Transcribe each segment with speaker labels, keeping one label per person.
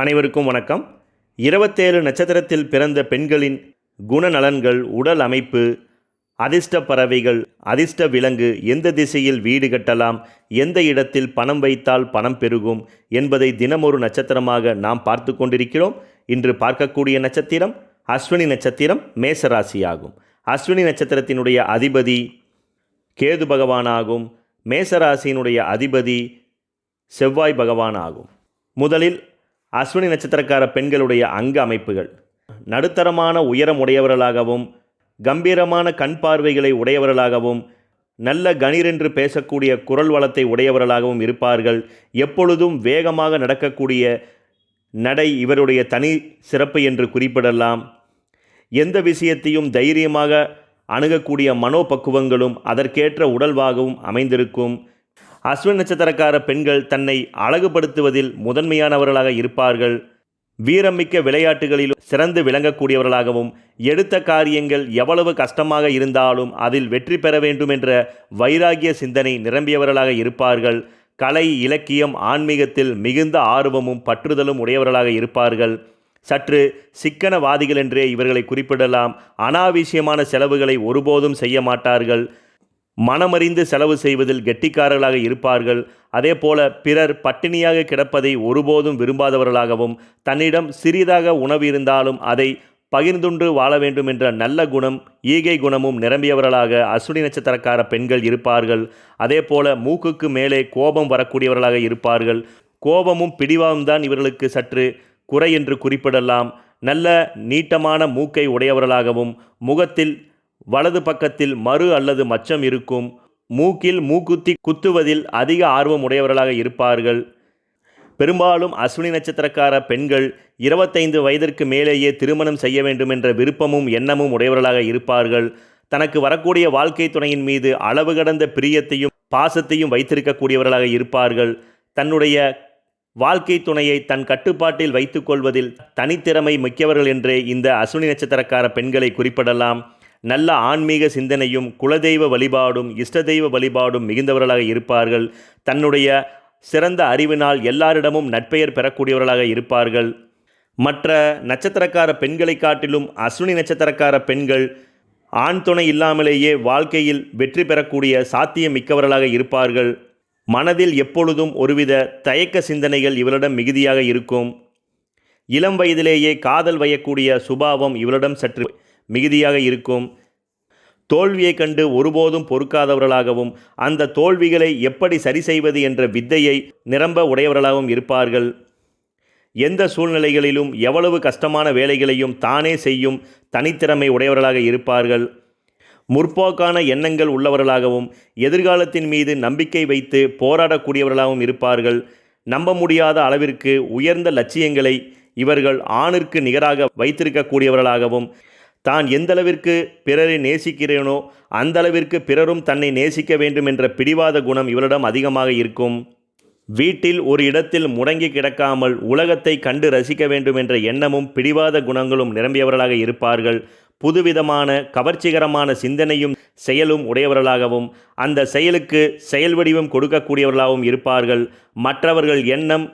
Speaker 1: அனைவருக்கும் வணக்கம். இருபத்தேழு நட்சத்திரத்தில் பிறந்த பெண்களின் குணநலன்கள் உடல் அமைப்பு அதிர்ஷ்ட பறவைகள் அதிர்ஷ்ட விலங்கு எந்த திசையில் வீடு கட்டலாம் எந்த இடத்தில் பணம் வைத்தால் பணம் பெருகும் என்பதை தினமொரு நட்சத்திரமாக நாம் பார்த்து கொண்டிருக்கிறோம். இன்று பார்க்கக்கூடிய நட்சத்திரம் அஸ்வினி நட்சத்திரம் மேசராசியாகும். அஸ்வினி நட்சத்திரத்தினுடைய அதிபதி கேது பகவானாகும். மேசராசியினுடைய அதிபதி செவ்வாய் பகவானாகும். முதலில் அஸ்வினி நட்சத்திரக்கார பெண்களுடைய அங்க அமைப்புகள். நடுத்தரமான உயரம் உடையவர்களாகவும் கம்பீரமான கண் பார்வைகளை உடையவர்களாகவும் நல்ல கணீரென்று பேசக்கூடிய குரல் வளத்தை உடையவர்களாகவும் இருப்பார்கள். எப்பொழுதும் வேகமாக நடக்கக்கூடிய நடை இவருடைய தனி சிறப்பு என்று குறிப்பிடலாம். எந்த விஷயத்தையும் தைரியமாக அணுகக்கூடிய மனோபக்குவங்களும் அதற்கேற்ற உடல்வாகவும் அமைந்திருக்கும். அஸ்வின் நட்சத்திரக்கார பெண்கள் தன்னை அழகுபடுத்துவதில் முதன்மையானவர்களாக இருப்பார்கள். வீரமிக்க விளையாட்டுகளிலும் சிறந்து விளங்கக்கூடியவர்களாகவும் எடுத்த காரியங்கள் எவ்வளவு கஷ்டமாக இருந்தாலும் அதில் வெற்றி பெற வேண்டும் என்ற வைராகிய சிந்தனை நிரம்பியவர்களாக இருப்பார்கள். கலை இலக்கியம் ஆன்மீகத்தில் மிகுந்த ஆர்வமும் பற்றுதலும் உடையவர்களாக இருப்பார்கள். சற்று சிக்கனவாதிகள் என்றே இவர்களை குறிப்பிடலாம். அனாவசியமான செலவுகளை ஒருபோதும் செய்ய மாட்டார்கள். மனமறிந்து செலவு செய்வதில் கெட்டிக்காரர்களாக இருப்பார்கள். அதே போல பிறர் பட்டினியாக கிடப்பதை ஒருபோதும் விரும்பாதவர்களாகவும் தன்னிடம் சிறிதாக உணவு இருந்தாலும் அதை பகிர்ந்துண்டு வாழ வேண்டும் என்ற நல்ல குணம் ஈகை குணமும் நிரம்பியவர்களாக அஸ்வினி நட்சத்திரக்கார பெண்கள் இருப்பார்கள். அதே போல மூக்குக்கு மேலே கோபம் வரக்கூடியவர்களாக இருப்பார்கள். கோபமும் பிடிவாவும் தான் இவர்களுக்கு சற்று குறை என்று குறிப்பிடலாம். நல்ல நீட்டமான மூக்கை உடையவர்களாகவும் முகத்தில் வலது பக்கத்தில் மறு அல்லது மச்சம் இருக்கும். மூக்கில் மூக்குத்தி குத்துவதில் அதிக ஆர்வம் உடையவர்களாக இருப்பார்கள். பெரும்பாலும் அஸ்வினி நட்சத்திரக்கார பெண்கள் இருபத்தைந்து வயதிற்கு மேலேயே திருமணம் செய்ய வேண்டும் என்ற விருப்பமும் எண்ணமும் உடையவர்களாக இருப்பார்கள். தனக்கு வரக்கூடிய வாழ்க்கை துணையின் மீது அளவு கடந்த பிரியத்தையும் பாசத்தையும் வைத்திருக்கக்கூடியவர்களாக இருப்பார்கள். தன்னுடைய வாழ்க்கை துணையை தன் கட்டுப்பாட்டில் வைத்துக்கொள்வதில் தனித்திறமை மிக்கவர்கள் என்றே இந்த அஸ்வினி நட்சத்திரக்கார பெண்களை குறிப்பிடலாம். நல்ல ஆன்மீக சிந்தனையும் குலதெய்வ வழிபாடும் இஷ்ட தெய்வ வழிபாடும் மிகுந்தவர்களாக இருப்பார்கள். தன்னுடைய சிறந்த அறிவினால் எல்லாரிடமும் நட்பெயர் பெறக்கூடியவர்களாக இருப்பார்கள். மற்ற நட்சத்திரக்கார பெண்களை காட்டிலும் அஸ்வினி நட்சத்திரக்கார பெண்கள் ஆண் துணை இல்லாமலேயே வாழ்க்கையில் வெற்றி பெறக்கூடிய சாத்தியம் மிக்கவர்களாக இருப்பார்கள். மனதில் எப்பொழுதும் ஒருவித தயக்க சிந்தனைகள் இவரிடம் மிகுதியாக இருக்கும். இளம் வயதிலேயே காதல் வயக்கூடிய சுபாவம் இவரிடம் சற்று மிகுதியாக இருக்கும். தோல்வியை கண்டு ஒருபோதும் பொறுக்காதவர்களாகவும் அந்த தோல்விகளை எப்படி சரி செய்வது என்ற வித்தையை நிரம்ப உடையவர்களாகவும் இருப்பார்கள். எந்த சூழ்நிலைகளிலும் எவ்வளவு கஷ்டமான வேலைகளையும் தானே செய்யும் தனித்திறமை உடையவர்களாக இருப்பார்கள். முற்போக்கான எண்ணங்கள் உள்ளவர்களாகவும் எதிர்காலத்தின் மீது நம்பிக்கை வைத்து போராடக்கூடியவர்களாகவும் இருப்பார்கள். நம்ப முடியாத அளவிற்கு உயர்ந்த லட்சியங்களை இவர்கள் ஆணிற்கு நிகராக வைத்திருக்கக்கூடியவர்களாகவும் தான் எந்தளவிற்கு பிறரை நேசிக்கிறேனோ அந்தளவிற்கு பிறரும் தன்னை நேசிக்க வேண்டும் என்ற பிடிவாத குணம் இவரிடம் அதிகமாக இருக்கும். வீட்டில் ஒரு இடத்தில் முடங்கி கிடக்காமல் உலகத்தை கண்டு ரசிக்க வேண்டும் என்ற எண்ணமும் பிடிவாத குணங்களும் நிரம்பியவர்களாக இருப்பார்கள். புதுவிதமான கவர்ச்சிகரமான சிந்தனையும் செயலும் உடையவர்களாகவும் அந்த செயலுக்கு செயல் வடிவம் கொடுக்கக்கூடியவர்களாகவும் இருப்பார்கள். மற்றவர்கள் எண்ணம்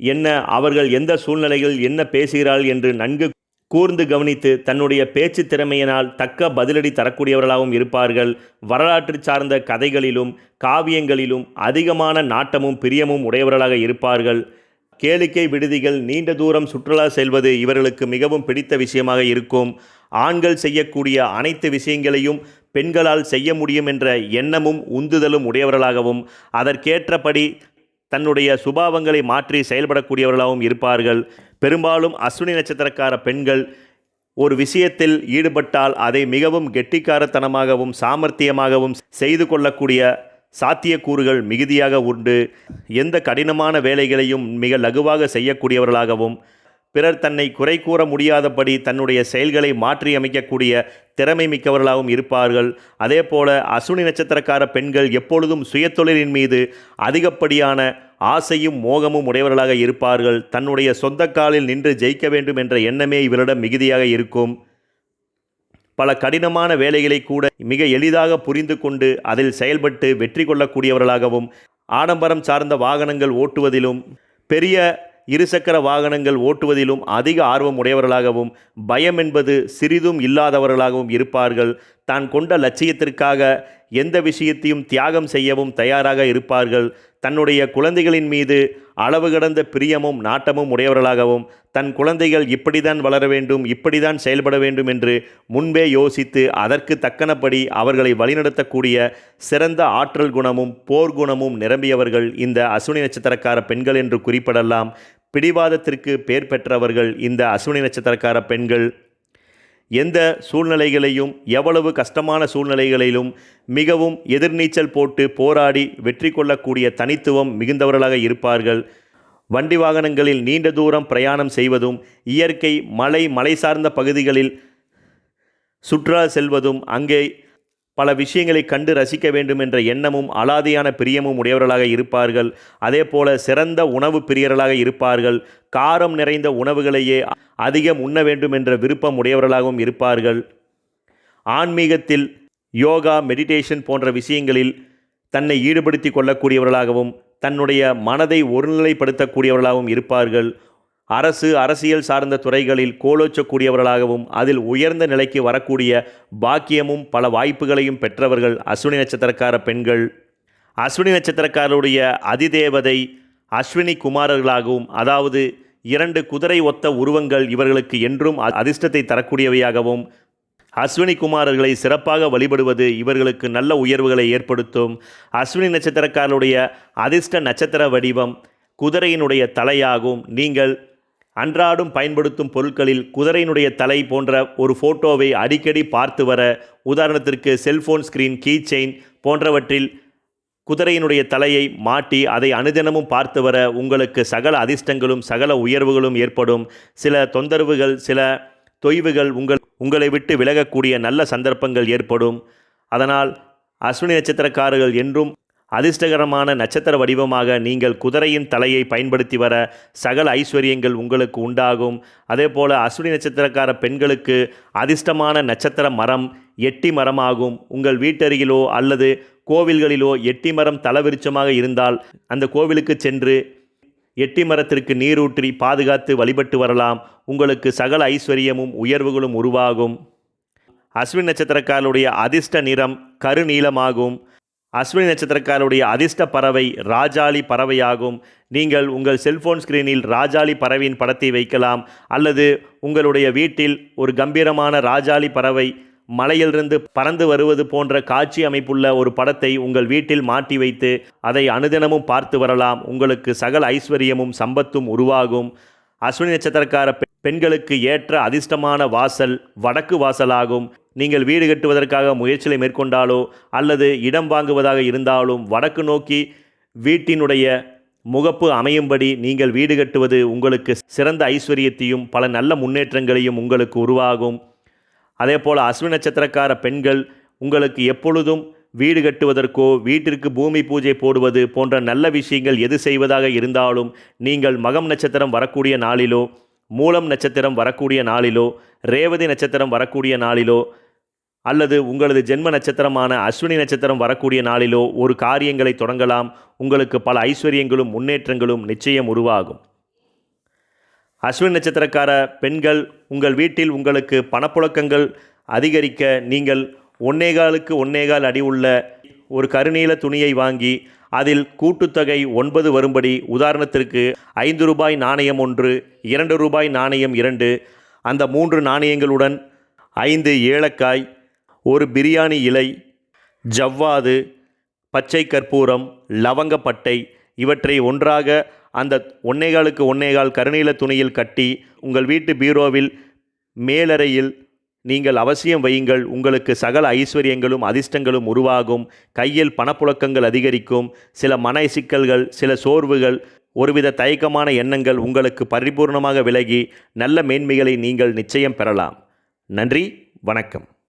Speaker 1: என்ன அவர்கள் எந்த சூழ்நிலையில் என்ன பேசுகிறார்கள் என்று நன்கு கூர்ந்து கவனித்து தன்னுடைய பேச்சு திறமையினால் தக்க பதிலடி தரக்கூடியவர்களாகவும் இருப்பார்கள். வரலாற்று சார்ந்த கதைகளிலும் காவியங்களிலும் அதிகமான நாட்டமும் பிரியமும் உடையவர்களாக இருப்பார்கள். கேளிக்கை விடுதிகள் நீண்ட தூரம் சுற்றுலா செல்வது இவர்களுக்கு மிகவும் பிடித்த விஷயமாக இருக்கும். ஆண்கள் செய்யக்கூடிய அனைத்து விஷயங்களையும் பெண்களால் செய்ய முடியும் என்ற எண்ணமும் உந்துதலும் உடையவர்களாகவும் அதற்கேற்றபடி தன்னுடைய சுபாவங்களை மாற்றி செயல்படக்கூடியவர்களாகவும் இருப்பார்கள். பெரும்பாலும் அஸ்வினி நட்சத்திரக்கார பெண்கள் ஒரு விஷயத்தில் ஈடுபட்டால் அதை மிகவும் கெட்டிக்காரத்தனமாகவும் சாமர்த்தியமாகவும் செய்து கொள்ளக்கூடிய சாத்தியக்கூறுகள் மிகுதியாக உண்டு. எந்த கடினமான வேலைகளையும் மிக லகுவாக செய்யக்கூடியவர்களாகவும் பிறர் தன்னை குறை கூற முடியாதபடி தன்னுடைய செயல்களை மாற்றியமைக்கக்கூடிய திறமை மிக்கவர்களாகவும் இருப்பார்கள். அதே போல அசுனி நட்சத்திரக்கார பெண்கள் எப்பொழுதும் சுயத்தொழிலின் மீது அதிகப்படியான ஆசையும் மோகமும் உடையவர்களாக இருப்பார்கள். தன்னுடைய சொந்த காலில் நின்று ஜெயிக்க வேண்டும் என்ற எண்ணமே இவரிடம் மிகுதியாக இருக்கும். பல கடினமான வேலைகளை கூட மிக எளிதாக புரிந்து கொண்டு அதில் செயல்பட்டு வெற்றி கொள்ளக்கூடியவர்களாகவும் ஆடம்பரம் சார்ந்த வாகனங்கள் ஓட்டுவதிலும் பெரிய இருசக்கர வாகனங்கள் ஓட்டுவதிலும் அதிக ஆர்வம் உடையவர்களாகவும் பயம் என்பது சிறிதும் இல்லாதவர்களாகவும் இருப்பார்கள். தான் கொண்ட லட்சியத்திற்காக எந்த விஷயத்தையும் தியாகம் செய்யவும் தயாராக இருப்பார்கள். தன்னுடைய குழந்தைகளின் மீது அளவு கடந்த பிரியமும் நாட்டமும் உடையவர்களாகவும் தன் குழந்தைகள் இப்படிதான் வளர வேண்டும் இப்படிதான் செயல்பட வேண்டும் என்று முன்பே யோசித்து அதற்கு தக்கனபடி அவர்களை வழிநடத்தக்கூடிய சிறந்த ஆற்றல் குணமும் போர்க்குணமும் நிரம்பியவர்கள் இந்த அசுனி நட்சத்திரக்கார பெண்கள் என்று குறிப்பிடலாம். பிடிவாதத்திற்கு பேர் பெற்றவர்கள் இந்த அசுனி நட்சத்திரக்கார பெண்கள் எந்த சூழ்நிலைகளையும் எவ்வளவு கஷ்டமான சூழ்நிலைகளிலும் மிகவும் எதிர்நீச்சல் போட்டு போராடி வெற்றி கொள்ளக்கூடிய தனித்துவம் மிகுந்தவர்களாக இருப்பார்கள். வண்டி வாகனங்களில் நீண்ட தூரம் பிரயாணம் செய்வதும் இயற்கை மலை மலை சார்ந்த பகுதிகளில் சுற்றுலா செல்வதும் அங்கே பல விஷயங்களை கண்டு ரசிக்க வேண்டும் என்ற எண்ணமும் அலாதியான பிரியமும் உடையவர்களாக இருப்பார்கள். அதே போல சிறந்த உணவு பிரியர்களாக இருப்பார்கள். காரம் நிறைந்த உணவுகளையே அதிகம் உண்ண வேண்டும் என்ற விருப்பம் உடையவர்களாகவும் இருப்பார்கள். ஆன்மீகத்தில் யோகா மெடிடேஷன் போன்ற விஷயங்களில் தன்னை ஈடுபடுத்தி கொள்ளக்கூடியவர்களாகவும் தன்னுடைய மனதை ஒருநிலைப்படுத்தக்கூடியவர்களாகவும் இருப்பார்கள். அரசு அரசியல் சார்ந்த துறைகளில் கோலோச்சக்கூடியவர்களாகவும் அதில் உயர்ந்த நிலைக்கு வரக்கூடிய பாக்கியமும் பல வாய்ப்புகளையும் பெற்றவர்கள் அஸ்வினி நட்சத்திரக்கார பெண்கள். அஸ்வினி நட்சத்திரக்காரருடைய அதிதேவதை அஸ்வினி குமாரர்களாகவும் அதாவது இரண்டு குதிரை ஒத்த உருவங்கள் இவர்களுக்கு என்றும் அ- அதிர்ஷ்டத்தை தரக்கூடியவையாகவும் அஸ்வினி குமாரர்களை சிறப்பாக வழிபடுவது இவர்களுக்கு நல்ல உயர்வுகளை ஏற்படுத்தும். அஸ்வினி நட்சத்திரக்காரருடைய அதிர்ஷ்ட நட்சத்திர வடிவம் குதிரையினுடைய தலையாகும். நீங்கள் அன்றாடும் பயன்படுத்தும் பொருட்களில் குதிரையினுடைய தலை போன்ற ஒரு ஃபோட்டோவை அடிக்கடி பார்த்து வர உதாரணத்திற்கு செல்போன் ஸ்கிரீன் கீ செயின் போன்றவற்றில் குதிரையினுடைய தலையை மாட்டி அதை அனுதினமும் பார்த்து வர உங்களுக்கு சகல அதிர்ஷ்டங்களும் சகல உயர்வுகளும் ஏற்படும். சில தொந்தரவுகள் சில தொய்வுகள் உங்கள் உங்களை விட்டு விலகக்கூடிய நல்ல சந்தர்ப்பங்கள் ஏற்படும். அதனால் அஸ்வினி நட்சத்திரக்காரர்கள் என்றும் அதிர்ஷ்டகரமான நட்சத்திர வடிவமாக நீங்கள் குதிரையின் தலையை பயன்படுத்தி வர சகல ஐஸ்வர்யங்கள் உங்களுக்கு உண்டாகும். அதே போல் அஸ்வினி நட்சத்திரக்கார பெண்களுக்கு அதிர்ஷ்டமான நட்சத்திர மரம் எட்டி மரமாகும். உங்கள் வீட்டருகிலோ அல்லது கோவில்களிலோ எட்டி மரம் தலவிருச்சமாக இருந்தால் அந்த கோவிலுக்கு சென்று எட்டி மரத்திற்கு நீரூற்றி பாதுகாத்து வழிபட்டு வரலாம். உங்களுக்கு சகல ஐஸ்வர்யமும் உயர்வுகளும் உருவாகும். அஸ்வினி நட்சத்திரக்காரருடைய அதிர்ஷ்ட நிறம் கருநீலமாகும். அஸ்வினி நட்சத்திரக்காரருடைய அதிர்ஷ்ட பறவை ராஜாளி பறவையாகும். நீங்கள் உங்கள் செல்போன் ஸ்க்ரீனில் ராஜாளி பறவையின் படத்தை வைக்கலாம். அல்லது உங்களுடைய வீட்டில் ஒரு கம்பீரமான ராஜாளி பறவை மலையிலிருந்து பறந்து வருவது போன்ற காட்சி அமைப்புள்ள ஒரு படத்தை உங்கள் வீட்டில் மாட்டி வைத்து அதை அனுதினமும் பார்த்து வரலாம். உங்களுக்கு சகல ஐஸ்வர்யமும் சம்பத்தும் உருவாகும். அஸ்வினி நட்சத்திரக்கார பெண்களுக்கு ஏற்ற அதிர்ஷ்டமான வாசல் வடக்கு வாசலாகும். நீங்கள் வீடு கட்டுவதற்காக முயற்சிகளை மேற்கொண்டாலோ அல்லது இடம் வாங்குவதாக இருந்தாலும் வடக்கு நோக்கி வீட்டினுடைய முகப்பு அமையும்படி நீங்கள் வீடு கட்டுவது உங்களுக்கு சிறந்த ஐஸ்வர்யத்தையும் பல நல்ல முன்னேற்றங்களையும் உங்களுக்கு உருவாகும். அதே போல் அஸ்வினி நட்சத்திரக்கார பெண்கள் உங்களுக்கு எப்பொழுதும் வீடு கட்டுவதற்கோ வீட்டிற்கு பூமி பூஜை போடுவது போன்ற நல்ல விஷயங்கள் எது செய்வதாக இருந்தாலும் நீங்கள் மகம் நட்சத்திரம் வரக்கூடிய நாளிலோ மூலம் நட்சத்திரம் வரக்கூடிய நாளிலோ ரேவதி நட்சத்திரம் வரக்கூடிய நாளிலோ அல்லது உங்களது ஜென்ம நட்சத்திரமான அஸ்வினி நட்சத்திரம் வரக்கூடிய நாளிலோ ஒரு காரியங்களை தொடங்கலாம். உங்களுக்கு பல ஐஸ்வர்யங்களும் முன்னேற்றங்களும் நிச்சயம் உருவாகும். அஸ்வினி நட்சத்திரக்கார பெண்கள் உங்கள் வீட்டில் உங்களுக்கு பணப்புழக்கங்கள் அதிகரிக்க நீங்கள் ஒன்னேகாலுக்கு ஒன்னேகால் அடி உள்ள ஒரு கருநீல துணியை வாங்கி அதில் கூட்டுத்தொகை ஒன்பது வரும்படி உதாரணத்திற்கு ஐந்து ரூபாய் நாணயம் ஒன்று இரண்டு ரூபாய் நாணயம் இரண்டு அந்த மூன்று நாணயங்களுடன் ஐந்து ஏலக்காய் ஒரு பிரியாணி இலை ஜவ்வாது பச்சை கற்பூரம் லவங்கப்பட்டை இவற்றை ஒன்றாக அந்த ஒன்னேகாலுக்கு ஒன்னேகால் கருநீல துணியில் கட்டி உங்கள் வீட்டு பீரோவில் மேலறையில் நீங்கள் அவசியம் வையுங்கள். உங்களுக்கு சகல ஐஸ்வர்யங்களும் அதிர்ஷ்டங்களும் உருவாகும். கையில் பணப்புழக்கங்கள் அதிகரிக்கும். சில மன சிக்கல்கள் சில சோர்வுகள் ஒருவித தயக்கமான எண்ணங்கள் உங்களுக்கு பரிபூர்ணமாக விலகி நல்ல மேன்மைகளை நீங்கள் நிச்சயம் பெறலாம். நன்றி வணக்கம்.